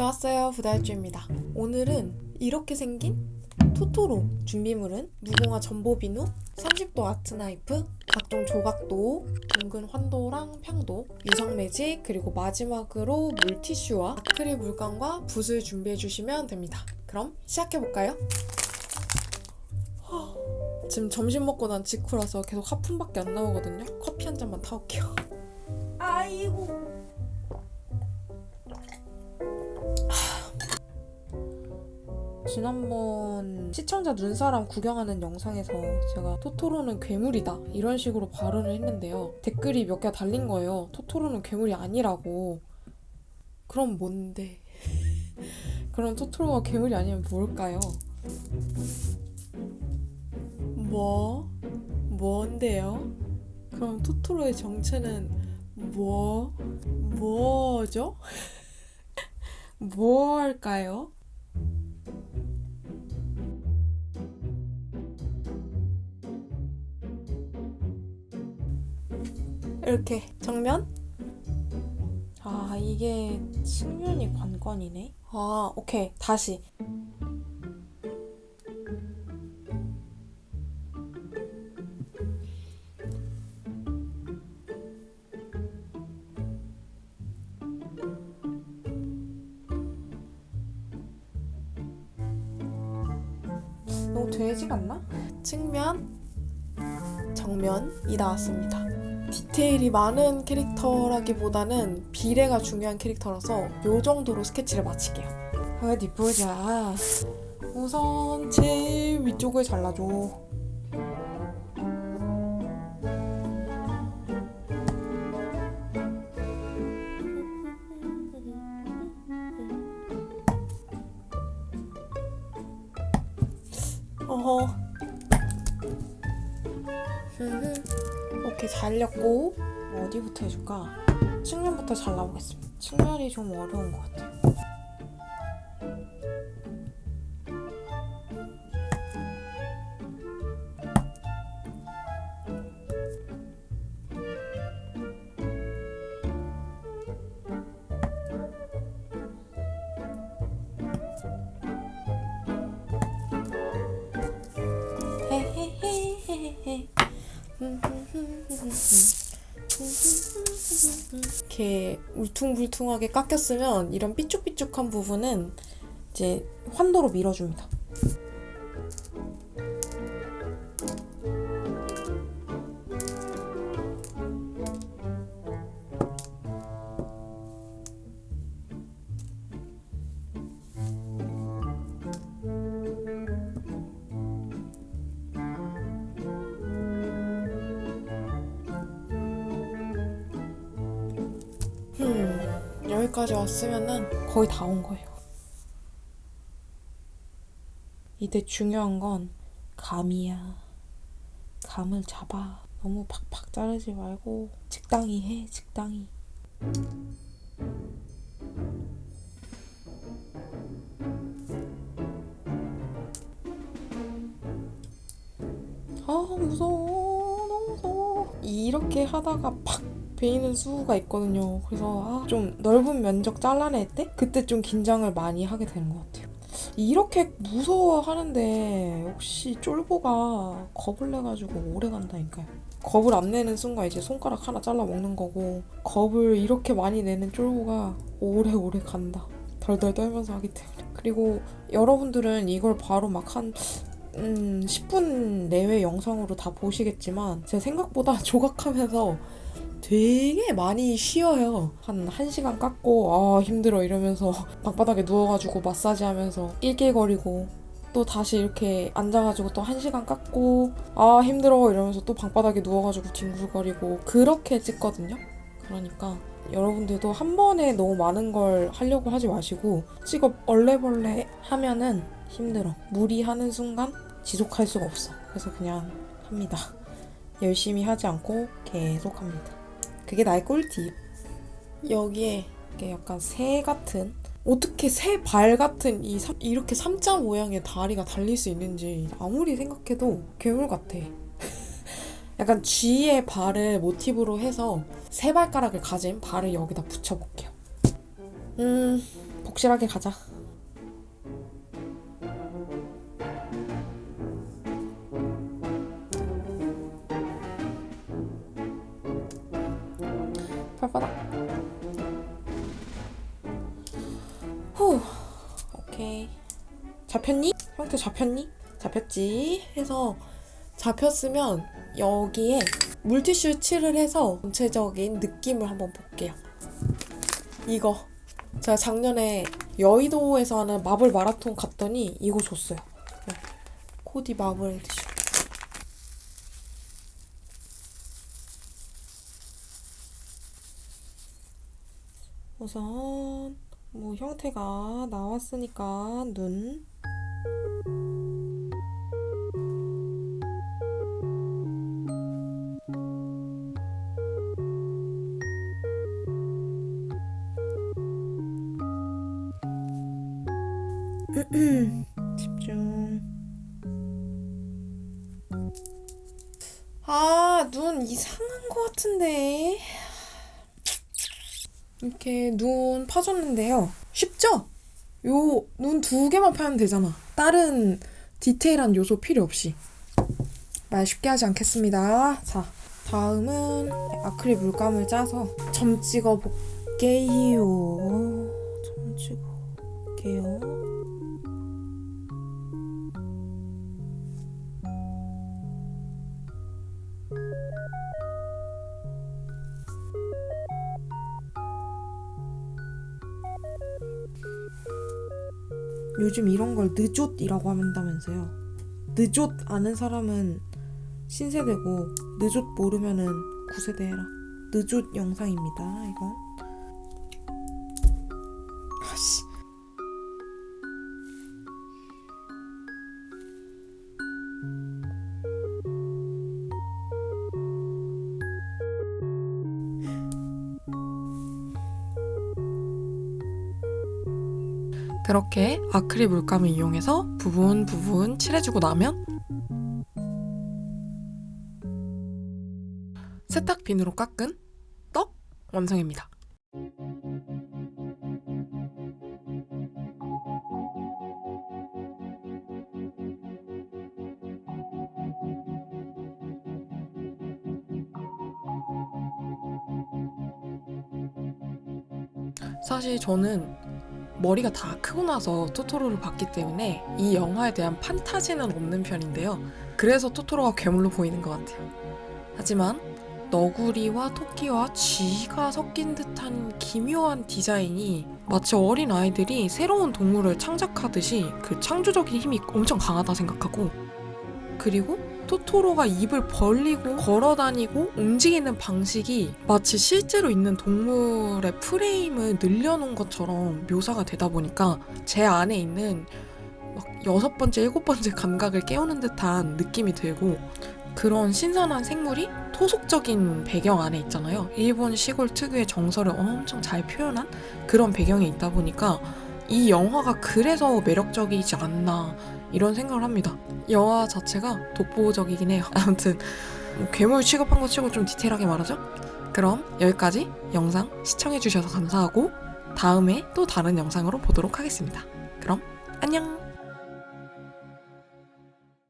좋았어요 부달주입니다. 오늘은 이렇게 생긴 토토로 준비물은 무궁화 전보비누 30도 아트나이프 각종 조각도 둥근 환도랑 평도 유성 매직 그리고 마지막으로 물티슈와 아크릴 물감과 붓을 준비해 주시면 됩니다. 그럼 시작해 볼까요? 지금 점심 먹고 난 직후라서 계속 하품밖에 안 나오거든요. 커피 한 잔만 타올게요. 아이고 지난번 시청자 눈사람 구경하는 영상에서 제가 토토로는 괴물이다 이런 식으로 발언을 했는데요. 댓글이 몇 개가 달린 거예요. 토토로는 괴물이 아니라고. 그럼 뭔데? 그럼 토토로가 괴물이 아니면 뭘까요? 뭐? 뭔데요? 그럼 토토로의 정체는 뭐? 뭐죠? 뭐 할까요? 이렇게 정면? 아 이게 측면이 관건이네. 아 오케이 다시. 돼지 같나? 측면, 정면이 나왔습니다. 디테일이 많은 캐릭터라기보다는 비례가 중요한 캐릭터라서 요 정도로 스케치를 마칠게요. 어디 보자. 우선 제일 위쪽을 잘라줘. 어허. 이렇게 잘렸고 어디부터 해줄까? 측면부터 잘라보겠습니다. 측면이 좀 어려운 것 같아요. 이렇게 울퉁불퉁하게 깎였으면 이런 삐쭉삐쭉한 부분은 이제 환도로 밀어줍니다. 여기까지 왔으면은 거의 다 온 거예요. 이때 중요한 건 감이야. 감을 잡아. 너무 팍팍 자르지 말고 적당히 해, 적당히. 아 무서워 너무 무서워 이렇게 하다가 팍 베이는 수가 있거든요. 그래서 아, 좀 넓은 면적 잘라낼 때 그때 좀 긴장을 많이 하게 되는 것 같아요. 이렇게 무서워하는데 혹시 쫄보가 겁을 내가지고 오래 간다니까요. 겁을 안 내는 순간 이제 손가락 하나 잘라 먹는 거고 겁을 이렇게 많이 내는 쫄보가 오래오래 간다. 덜덜 떨면서 하기 때문에. 그리고 여러분들은 이걸 바로 막한 음, 10분 내외 영상으로 다 보시겠지만 제 생각보다 조각하면서 되게 많이 쉬어요. 한 1시간 깎고 아 힘들어 이러면서 방바닥에 누워가지고 마사지 하면서 낄낄거리고 또 다시 이렇게 앉아가지고 또 1시간 깎고 아 힘들어 이러면서 또 방바닥에 누워가지고 뒹굴거리고 그렇게 찍거든요. 그러니까 여러분들도 한 번에 너무 많은 걸 하려고 하지 마시고 찍어 얼레벌레 하면은 힘들어. 무리하는 순간 지속할 수가 없어. 그래서 그냥 합니다. 열심히 하지 않고 계속 합니다. 그게 나의 꿀팁. 여기에 약간 새 같은 어떻게 새 발 같은 이 삼- 이렇게 삼자 모양의 다리가 달릴 수 있는지 아무리 생각해도 괴물 같아. 약간 쥐의 발을 모티브로 해서 세 발가락을 가진 발을 여기다 붙여볼게요. 음, 복실하게 가자. 오케이. 잡혔니? 형태 잡혔니? 잡혔지. 해서 잡혔으면 여기에 물티슈 칠을 해서 전체적인 느낌을 한번 볼게요. 이거 제가 작년에 여의도에서 하는 마블 마라톤 갔더니 이거 줬어요. 네. 코디 마블 티슈. 우선 뭐 형태가 나왔으니까 눈 집중. 아, 눈 이상한 것 같은데. 이렇게 눈 파줬는데요. 쉽죠? 요 눈 두 개만 파면 되잖아. 다른 디테일한 요소 필요 없이. 말 쉽게 하지 않겠습니다. 자, 다음은 아크릴 물감을 짜서 점 찍어 볼게요. 점 찍어 볼게요. 요즘 이런 걸 느좋이라고 한다면서요. 느좋 아는 사람은 신세대고 느좋 모르면은 구세대 해라. 느좋 영상입니다. 이건. 아씨. 그렇게 아크릴 물감을 이용해서 부분 부분 칠해주고 나면 세탁비누로 깎은 떡 완성입니다. 사실 저는 머리가 다 크고 나서 토토로를 봤기 때문에 이 영화에 대한 판타지는 없는 편인데요. 그래서 토토로가 괴물로 보이는 것 같아요. 하지만 너구리와 토끼와 쥐가 섞인 듯한 기묘한 디자인이 마치 어린 아이들이 새로운 동물을 창작하듯이 그 창조적인 힘이 엄청 강하다 생각하고 그리고 토토로가 입을 벌리고 걸어 다니고 움직이는 방식이 마치 실제로 있는 동물의 프레임을 늘려놓은 것처럼 묘사가 되다 보니까 제 안에 있는 막 여섯 번째, 일곱 번째 감각을 깨우는 듯한 느낌이 들고 그런 신선한 생물이 토속적인 배경 안에 있잖아요. 일본 시골 특유의 정서를 엄청 잘 표현한 그런 배경에 있다 보니까 이 영화가 그래서 매력적이지 않나 이런 생각을 합니다. 영화 자체가 독보적이긴 해요. 아무튼 뭐 괴물 취급한 거 치고 좀 디테일하게 말하죠. 그럼 여기까지 영상 시청해주셔서 감사하고 다음에 또 다른 영상으로 보도록 하겠습니다. 그럼 안녕!